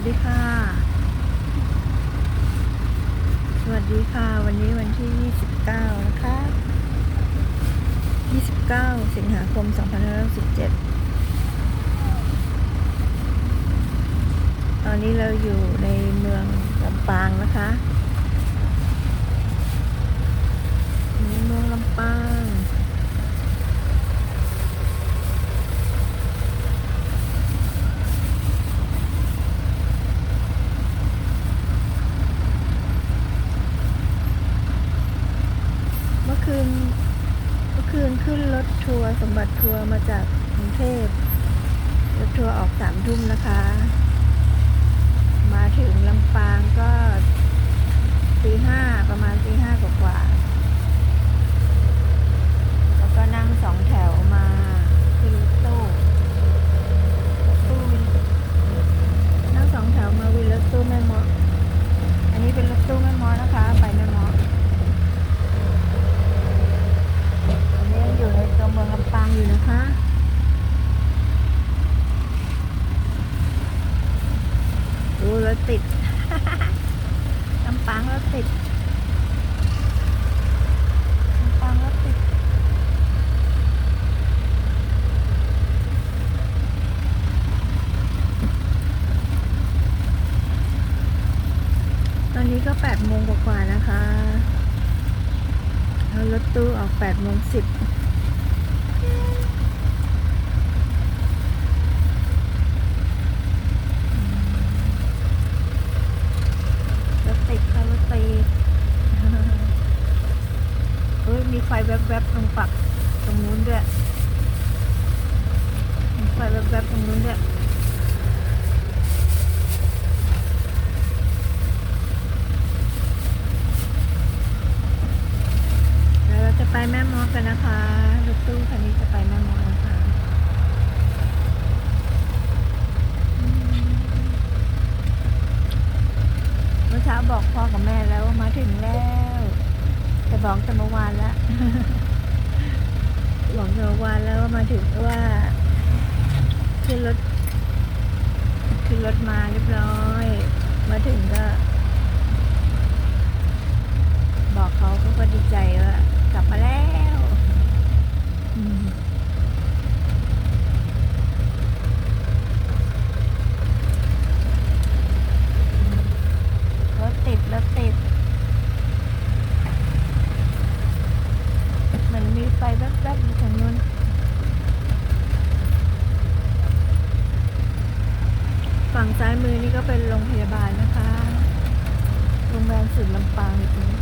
วัสดีค่ะ สวัสดีค่ะ วันนี้วันที่ 29 นะคะ 29 สิงหาคม 2517 ตอนนี้เราอยู่ในเมืองลำปางนะคะอยู่ในเมืองลำปาง เมื่อ คืนเมื่อคืนขึ้นรถทัวร์สมบัติทัวร์มาจากกรุงเทพรถทัวร์ออกสามทุ่มนะคะ มาถึงลำปางก็ตีห้าประมาณตีห้ากว่าๆแล้วก็นั่งสองแถวมาขึ้นรถตู้รถตู้วินนั่งสองแถวมาวินรถตู้แม่เมออันนี้เป็นรถตู้แม่เมอนะคะ ไปแม่เมอ ตอนนี้ยังอยู่ในตัวเมืองลำปางอยู่นะคะดู รถติดลำปางรถติดลำปางรถติด ตอนนี้ก็แปดโมงกว่าๆนะคะแล้วรถตู้ออกแปดโมงสิบรถติดค่ะรถติด เฮ้ยมีไฟ แวบๆตรงปักตรงนู้นด้วยมีไฟแวบๆตรงนู้นด้วยแล้วเราจะไปแม่มอกันนะคะรถตู้คันนี้จะไปแม่มอนะคะอืมเมื่อเช้าบอกพ่อกับแม่แล้วว่ามาถึงแล้ว แต่บอกแต่เมื่อวานแล้วบอกแต่เมื่อวานแล้วว่ามาถึงว่าขึ้นรถขึ้นรถมาเรียบร้อย มาถึงก็เขาเขาก็ดีใจว่ากลับมาแล้วอืมรถติดรถติดเหมือนมีไฟแวบๆอยู่ทางนู้นฝั่งซ้ายมือนี่ก็ เป็นโรงพยาบาลนะคะ โรงพยาบาลศูนย์ลำปางอยู่ตรงนี้